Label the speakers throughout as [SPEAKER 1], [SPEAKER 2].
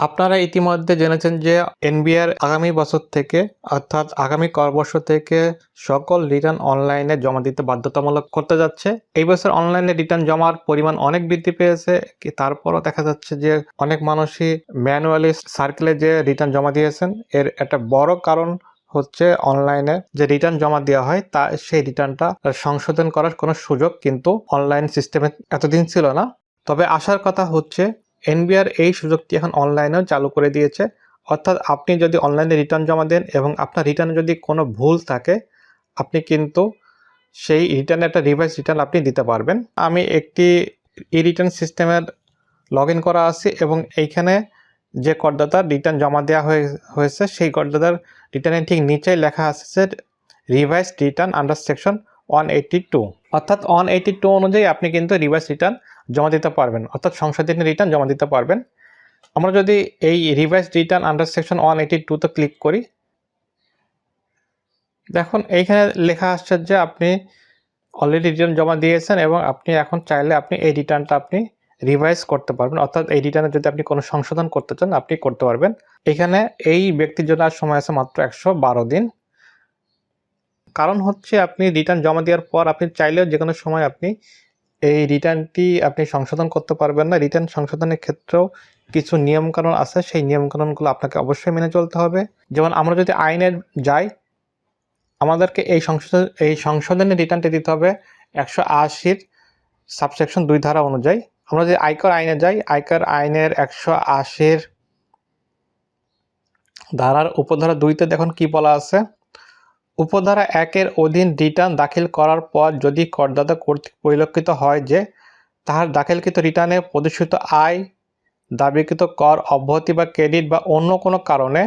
[SPEAKER 1] আপনারা ইতিমধ্যে জেনেছেন যে এনবিআর আগামী বছর থেকে, অর্থাৎ আগামী করবর্ষ থেকে সকল রিটার্ন অনলাইনে জমা দিতে বাধ্যতামূলক করতে যাচ্ছে। এই বছর অনলাইনে রিটার্ন জমার পরিমাণ অনেক বৃদ্ধি পেয়েছে। তারপরও দেখা যাচ্ছে যে অনেক মানুষই ম্যানুয়ালি সার্কেলে যে রিটার্ন জমা দিয়েছেন, এর একটা বড় কারণ হচ্ছে অনলাইনে যে রিটার্ন জমা দেওয়া হয়, তা সেই রিটার্নটা সংশোধন করার কোনো সুযোগ কিন্তু অনলাইন সিস্টেমে এতদিন ছিল না। তবে আসার কথা হচ্ছে এনবিআর এই সুযোগটি এখন অনলাইনেও চালু করে দিয়েছে। অর্থাৎ আপনি যদি অনলাইনে রিটার্ন জমা দেন এবং আপনার রিটার্নে যদি কোনো ভুল থাকে, আপনি কিন্তু সেই রিটার্নে একটা রিভাইস রিটার্ন আপনি দিতে পারবেন। আমি একটি ই রিটার্ন সিস্টেমের লগ করা আছে এবং এইখানে যে করদাতার রিটার্ন জমা দেওয়া হয়ে, হয়েছে, সেই করদাতার রিটার্নের ঠিক নিচেই লেখা আছে revise return under section one eighty two. অর্থাৎ ওয়ান এইটি টু অনুযায়ী আপনি কিন্তু রিভাইস রিটার্ন জমা দিতে পারবেন। অর্থাৎ সংশোধনী রিটার্ন জমা দিতে পারবেন। আমরা যদি এই revise return under section one eighty টুতে ক্লিক করি, দেখুন এইখানে লেখা আসছে যে আপনি অলরেডি রিটার্ন জমা দিয়েছেন এবং আপনি এখন চাইলে আপনি এই রিটার্নটা আপনি রিভাইজ করতে পারবেন। অর্থাৎ এই রিটার্নে যদি আপনি কোনো সংশোধন করতে চান, আপনি করতে পারবেন। এখানে এই ব্যক্তির জন্য আর সময় আছে মাত্র একশো বারো দিন। কারণ হচ্ছে আপনি রিটার্ন জমা দেওয়ার পর আপনি চাইলেও যে কোনো সময় আপনি এই রিটার্নটি আপনি সংশোধন করতে পারবেন না। রিটার্ন সংশোধনের ক্ষেত্রেও কিছু নিয়মকানুন আছে। সেই নিয়মকানুনগুলো আপনাকে অবশ্যই মেনে চলতে হবে। যেমন আমরা যদি আইনে যাই, আমাদেরকে এই সংশোধন, এই সংশোধনের রিটার্নটি দিতে হবে একশো আশির সাবসেকশন দুই ধারা অনুযায়ী। আমরা যদি আয়কর আইনে যাই, আয়কর আইনের একশো আশির ধারার উপধারা দুইতে দেখুন কি বলা আছে। উপধারা একের অধীন রিটার্ন দাখিল করার পর যদি করদাতা কর্তৃক পরিলক্ষিত হয় যে তাহার দাখিলকৃত রিটার্নে প্রদর্শিত আয়, দাবিকৃত কর, অব্যাহতি বা ক্রেডিট বা অন্য কোনো কারণে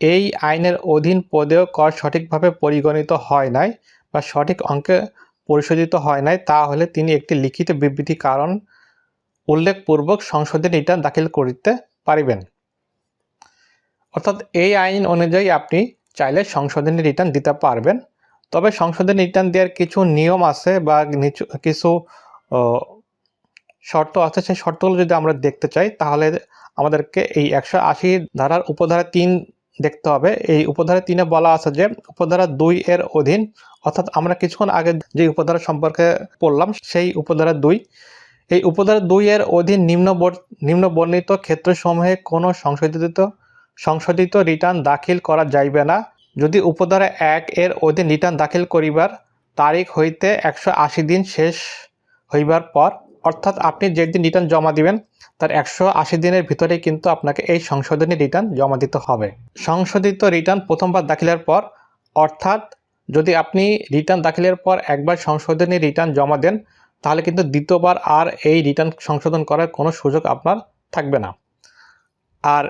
[SPEAKER 1] এই আইনের অধীন পদেও কর সঠিকভাবে পরিগণিত হয় নাই বা সঠিক অঙ্কে পরিশোধিত হয় নাই, তাহলে তিনি একটি লিখিত বিবৃতি কারণ উল্লেখপূর্বক সংসদে রিটার্ন দাখিল করিতে পারিবেন। অর্থাৎ এই আইন অনুযায়ী আপনি চাইলে সংশোধনী রিটার্ন দিতে পারবেন। তবে সংশোধনী রিটার্ন দেওয়ার কিছু নিয়ম আছে বা কিছু শর্ত আছে। সেই শর্তগুলো যদি আমরা দেখতে চাই, তাহলে আমাদেরকে এই একশো আশি ধারার উপধারা তিন দেখতে হবে। এই উপধারা তিনে বলা আছে যে, উপধারা দুই এর অধীন, অর্থাৎ আমরা কিছুক্ষণ আগে যে উপধারা সম্পর্কে পড়লাম, সেই উপধারা দুই। এই উপধারা দুই এর অধীন নিম্ন নিম্ন বর্ণিত ক্ষেত্রসমূহে কোনো সংশোধিত সংশোধিত রিটার্ন দাখিল করা যাইবে না। যদি উপধারা এক এর অধীন রিটার্ন দাখিল করিবার তারিখ হইতে একশো আশি দিন শেষ হইবার পর, অর্থাৎ আপনি যেদিন রিটার্ন জমা দিবেন, তার একশো আশি দিনের ভিতরে কিন্তু আপনাকে এই সংশোধনী রিটার্ন জমা দিতে হবে। সংশোধিত রিটার্ন প্রথমবার দাখিলের পর, অর্থাৎ যদি আপনি রিটার্ন দাখিলের পর একবার সংশোধনী রিটার্ন জমা দেন, তাহলে কিন্তু দ্বিতীয়বার আর এই রিটার্ন সংশোধন করার কোনো সুযোগ আপনার থাকবে না। আর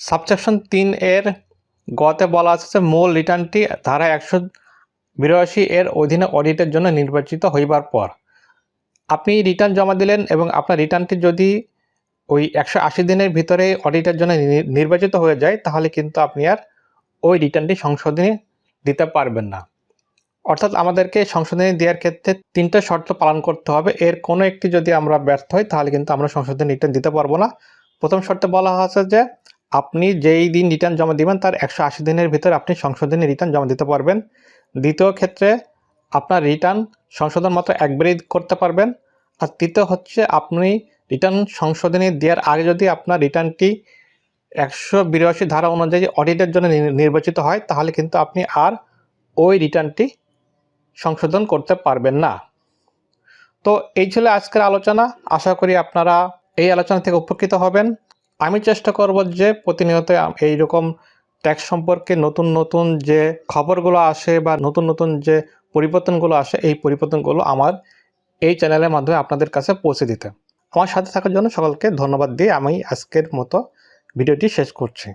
[SPEAKER 1] সাবসেকশন তিন এর গতে বলা আছে যে মূল রিটার্নটি ধারা একশো বিরাশি এর অধীনে অডিটের জন্য নির্বাচিত হইবার পর। আপনি রিটার্ন জমা দিলেন এবং আপনার রিটার্নটি যদি ওই একশো আশি দিনের ভিতরে অডিটের জন্য নির্বাচিত হয়ে যায়, তাহলে কিন্তু আপনি আর ওই রিটার্নটি সংশোধনী দিতে পারবেন না। অর্থাৎ আমাদেরকে সংশোধনী দেওয়ার ক্ষেত্রে তিনটা শর্ত পালন করতে হবে। এর কোনো একটি যদি আমরা ব্যর্থ হই, তাহলে কিন্তু আমরা সংশোধনী রিটার্ন দিতে পারব না। প্রথম শর্তে বলা হয়েছে যে আপনি যেই দিন রিটার্ন জমা দিবেন, তার একশো আশি দিনের ভিতরে আপনি সংশোধনী রিটার্ন জমা দিতে পারবেন। দ্বিতীয় ক্ষেত্রে আপনার রিটার্ন সংশোধন মাত্র একবারই করতে পারবেন। আর তৃতীয় হচ্ছে আপনি রিটার্ন সংশোধনী দেওয়ার আগে যদি আপনার রিটার্নটি একশো বিরাশি ধারা অনুযায়ী অডিটের জন্য নির্বাচিত হয়, তাহলে কিন্তু আপনি আর ওই রিটার্নটি সংশোধন করতে পারবেন না। তো এই ছিল আজকের আলোচনা। আশা করি আপনারা এই আলোচনা থেকে উপকৃত হবেন। আমি চেষ্টা করব যে প্রতিনিয়ত এই রকম ট্যাক্স সম্পর্কে নতুন নতুন যে খবরগুলো আসে বা নতুন নতুন যে পরিবর্তনগুলো আসে, এই পরিবর্তনগুলো আমার এই চ্যানেলের মাধ্যমে আপনাদের কাছে পৌঁছে দিতে। আমার সাথে থাকার জন্য সকলকে ধন্যবাদ দিয়ে আমি আজকের মতো ভিডিওটি শেষ করছি।